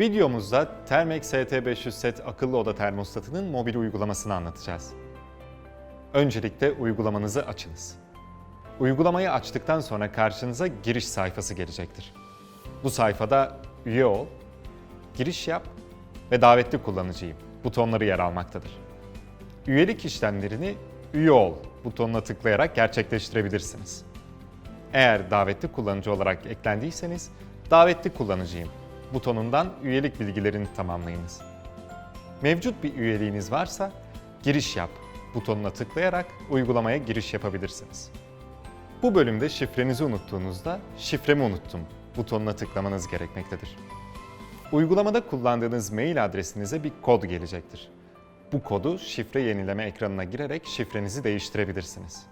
Videomuzda Thermex ST500 Set akıllı oda termostatının mobil uygulamasını anlatacağız. Öncelikle uygulamanızı açınız. Uygulamayı açtıktan sonra karşınıza giriş sayfası gelecektir. Bu sayfada üye ol, giriş yap ve davetli kullanıcıyım butonları yer almaktadır. Üyelik işlemlerini üye ol butonuna tıklayarak gerçekleştirebilirsiniz. Eğer davetli kullanıcı olarak eklendiyseniz davetli kullanıcıyım butonundan üyelik bilgilerini tamamlayınız. Mevcut bir üyeliğiniz varsa giriş yap butonuna tıklayarak uygulamaya giriş yapabilirsiniz. Bu bölümde şifrenizi unuttuğunuzda şifremi unuttum butonuna tıklamanız gerekmektedir. Uygulamada kullandığınız mail adresinize bir kod gelecektir. Bu kodu şifre yenileme ekranına girerek şifrenizi değiştirebilirsiniz.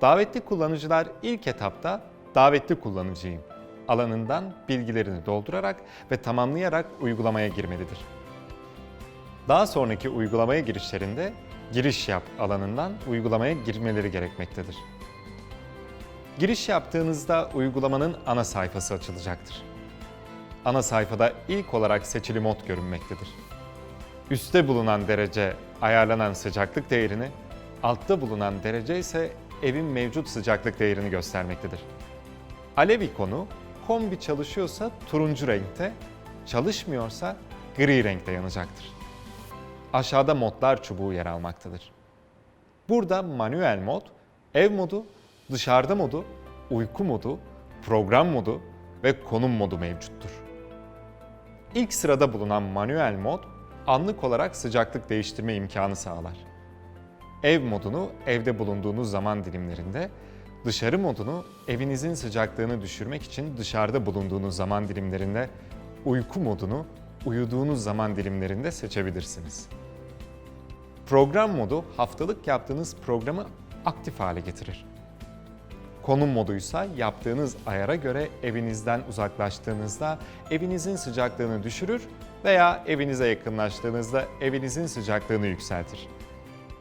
Davetli kullanıcılar ilk etapta davetli kullanıcıyım alanından bilgilerini doldurarak ve tamamlayarak uygulamaya girmelidir. Daha sonraki uygulamaya girişlerinde giriş yap alanından uygulamaya girmeleri gerekmektedir. Giriş yaptığınızda uygulamanın ana sayfası açılacaktır. Ana sayfada ilk olarak seçili mod görünmektedir. Üste bulunan derece ayarlanan sıcaklık değerini, altta bulunan derece ise evin mevcut sıcaklık değerini göstermektedir. Alev ikonu kombi çalışıyorsa turuncu renkte, çalışmıyorsa gri renkte yanacaktır. Aşağıda modlar çubuğu yer almaktadır. Burada manuel mod, ev modu, dışarıda modu, uyku modu, program modu ve konum modu mevcuttur. İlk sırada bulunan manuel mod anlık olarak sıcaklık değiştirme imkanı sağlar. Ev modunu evde bulunduğunuz zaman dilimlerinde, dışarı modunu evinizin sıcaklığını düşürmek için dışarıda bulunduğunuz zaman dilimlerinde, uyku modunu uyuduğunuz zaman dilimlerinde seçebilirsiniz. Program modu haftalık yaptığınız programı aktif hale getirir. Konum moduysa yaptığınız ayara göre evinizden uzaklaştığınızda evinizin sıcaklığını düşürür veya evinize yakınlaştığınızda evinizin sıcaklığını yükseltir.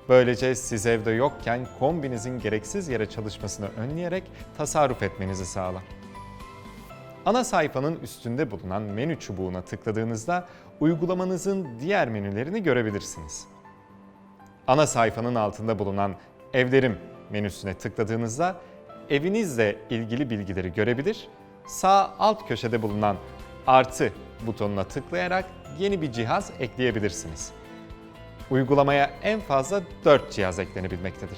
Böylece siz evde yokken kombinizin gereksiz yere çalışmasını önleyerek tasarruf etmenizi sağlar. Ana sayfanın üstünde bulunan menü çubuğuna tıkladığınızda uygulamanızın diğer menülerini görebilirsiniz. Ana sayfanın altında bulunan Evlerim menüsüne tıkladığınızda evinizle ilgili bilgileri görebilir, sağ alt köşede bulunan artı butonuna tıklayarak yeni bir cihaz ekleyebilirsiniz. Uygulamaya en fazla 4 cihaz eklenebilmektedir.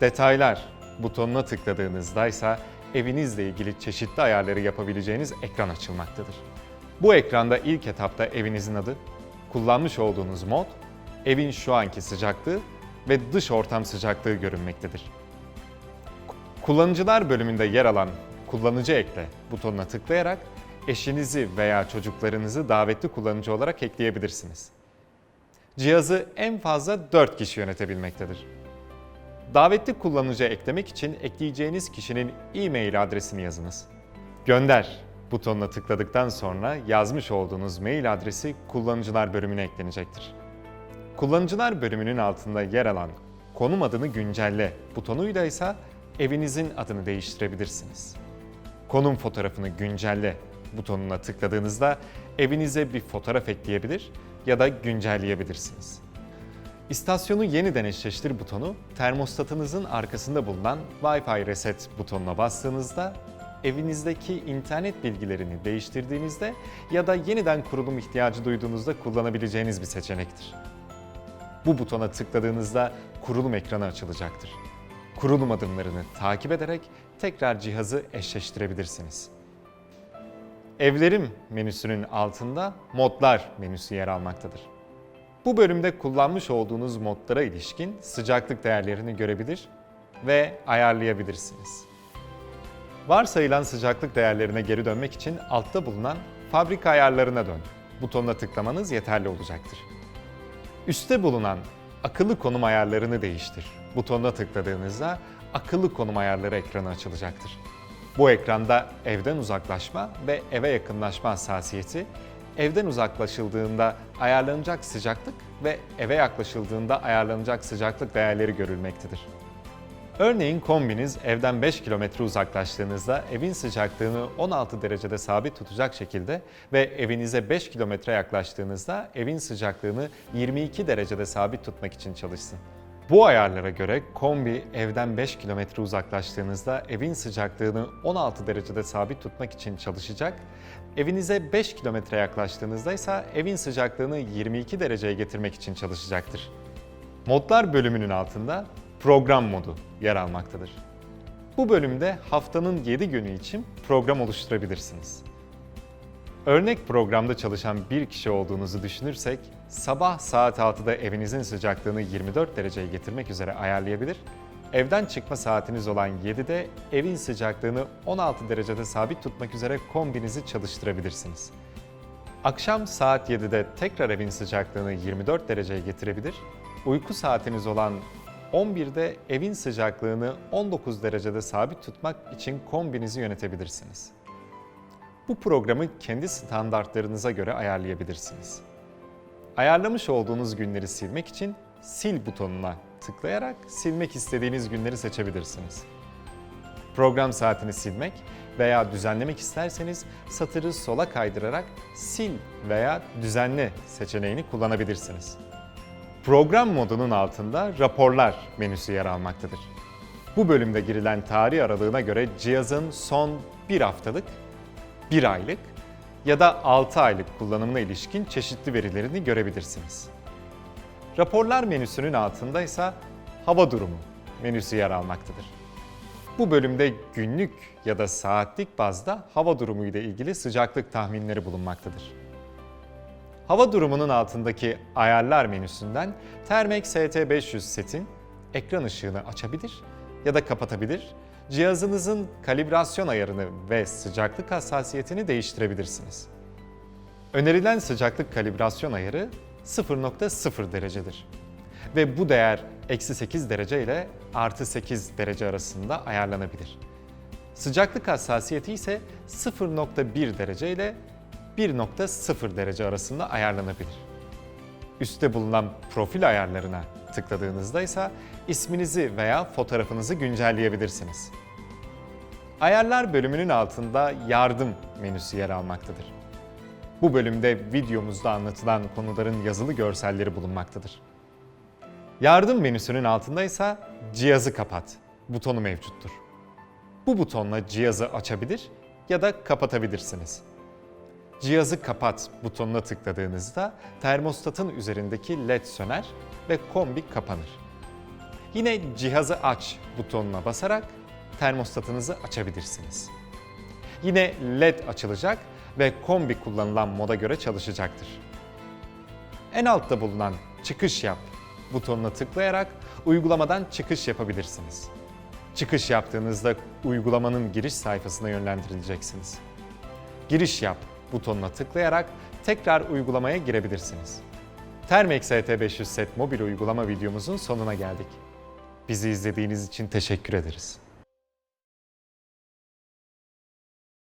Detaylar butonuna tıkladığınızda ise evinizle ilgili çeşitli ayarları yapabileceğiniz ekran açılmaktadır. Bu ekranda ilk etapta evinizin adı, kullanmış olduğunuz mod, evin şu anki sıcaklığı ve dış ortam sıcaklığı görünmektedir. Kullanıcılar bölümünde yer alan Kullanıcı ekle butonuna tıklayarak eşinizi veya çocuklarınızı davetli kullanıcı olarak ekleyebilirsiniz. Cihazı en fazla 4 kişi yönetebilmektedir. Davetli kullanıcı eklemek için ekleyeceğiniz kişinin e-mail adresini yazınız. Gönder butonuna tıkladıktan sonra yazmış olduğunuz mail adresi kullanıcılar bölümüne eklenecektir. Kullanıcılar bölümünün altında yer alan konum adını güncelle butonuyla ise evinizin adını değiştirebilirsiniz. Konum fotoğrafını güncelle butonuna tıkladığınızda evinize bir fotoğraf ekleyebilir ya da güncelleyebilirsiniz. İstasyonu yeniden eşleştir butonu termostatınızın arkasında bulunan Wi-Fi Reset butonuna bastığınızda evinizdeki internet bilgilerini değiştirdiğinizde ya da yeniden kurulum ihtiyacı duyduğunuzda kullanabileceğiniz bir seçenektir. Bu butona tıkladığınızda kurulum ekranı açılacaktır. Kurulum adımlarını takip ederek tekrar cihazı eşleştirebilirsiniz. Evlerim menüsünün altında modlar menüsü yer almaktadır. Bu bölümde kullanmış olduğunuz modlara ilişkin sıcaklık değerlerini görebilir ve ayarlayabilirsiniz. Varsayılan sıcaklık değerlerine geri dönmek için altta bulunan fabrika ayarlarına dön butonuna tıklamanız yeterli olacaktır. Üste bulunan akıllı konum ayarlarını değiştir butonuna tıkladığınızda akıllı konum ayarları ekranı açılacaktır. Bu ekranda evden uzaklaşma ve eve yakınlaşma hassasiyeti, evden uzaklaşıldığında ayarlanacak sıcaklık ve eve yaklaşıldığında ayarlanacak sıcaklık değerleri görülmektedir. Örneğin kombiniz evden 5 kilometre uzaklaştığınızda evin sıcaklığını 16 derecede sabit tutacak şekilde ve evinize 5 kilometre yaklaştığınızda evin sıcaklığını 22 derecede sabit tutmak için çalışsın. Bu ayarlara göre kombi evden 5 kilometre uzaklaştığınızda evin sıcaklığını 16 derecede sabit tutmak için çalışacak. Evinize 5 kilometre yaklaştığınızda ise evin sıcaklığını 22 dereceye getirmek için çalışacaktır. Modlar bölümünün altında program modu yer almaktadır. Bu bölümde haftanın 7 günü için program oluşturabilirsiniz. Örnek programda çalışan bir kişi olduğunuzu düşünürsek, sabah saat 6'da evinizin sıcaklığını 24 dereceye getirmek üzere ayarlayabilir, evden çıkma saatiniz olan 7'de evin sıcaklığını 16 derecede sabit tutmak üzere kombinizi çalıştırabilirsiniz. Akşam saat 7'de tekrar evin sıcaklığını 24 dereceye getirebilir, uyku saatiniz olan 11'de evin sıcaklığını 19 derecede sabit tutmak için kombinizi yönetebilirsiniz. Bu programı kendi standartlarınıza göre ayarlayabilirsiniz. Ayarlamış olduğunuz günleri silmek için sil butonuna tıklayarak silmek istediğiniz günleri seçebilirsiniz. Program saatini silmek veya düzenlemek isterseniz satırı sola kaydırarak sil veya düzenle seçeneğini kullanabilirsiniz. Program modunun altında raporlar menüsü yer almaktadır. Bu bölümde girilen tarih aralığına göre cihazın son bir haftalık, bir aylık ya da 6 aylık kullanımına ilişkin çeşitli verilerini görebilirsiniz. Raporlar menüsünün altında ise hava durumu menüsü yer almaktadır. Bu bölümde günlük ya da saatlik bazda hava durumu ile ilgili sıcaklık tahminleri bulunmaktadır. Hava durumunun altındaki ayarlar menüsünden Thermex ST500 setin ekran ışığını açabilir ya da kapatabilir, cihazınızın kalibrasyon ayarını ve sıcaklık hassasiyetini değiştirebilirsiniz. Önerilen sıcaklık kalibrasyon ayarı 0.0 derecedir. Ve bu değer eksi 8 derece ile artı 8 derece arasında ayarlanabilir. Sıcaklık hassasiyeti ise 0.1 derece ile 1.0 derece arasında ayarlanabilir. Üstte bulunan profil ayarlarına tıkladığınızda ise isminizi veya fotoğrafınızı güncelleyebilirsiniz. Ayarlar bölümünün altında yardım menüsü yer almaktadır. Bu bölümde videomuzda anlatılan konuların yazılı görselleri bulunmaktadır. Yardım menüsünün altında ise cihazı kapat butonu mevcuttur. Bu butonla cihazı açabilir ya da kapatabilirsiniz. Cihazı kapat butonuna tıkladığınızda termostatın üzerindeki led söner ve kombi kapanır. Yine cihazı aç butonuna basarak termostatınızı açabilirsiniz. Yine led açılacak ve kombi kullanılan moda göre çalışacaktır. En altta bulunan çıkış yap butonuna tıklayarak uygulamadan çıkış yapabilirsiniz. Çıkış yaptığınızda uygulamanın giriş sayfasına yönlendirileceksiniz. Giriş yap butonuna tıklayarak tekrar uygulamaya girebilirsiniz. Termex ST500 Set mobil uygulama videomuzun sonuna geldik. Bizi izlediğiniz için teşekkür ederiz.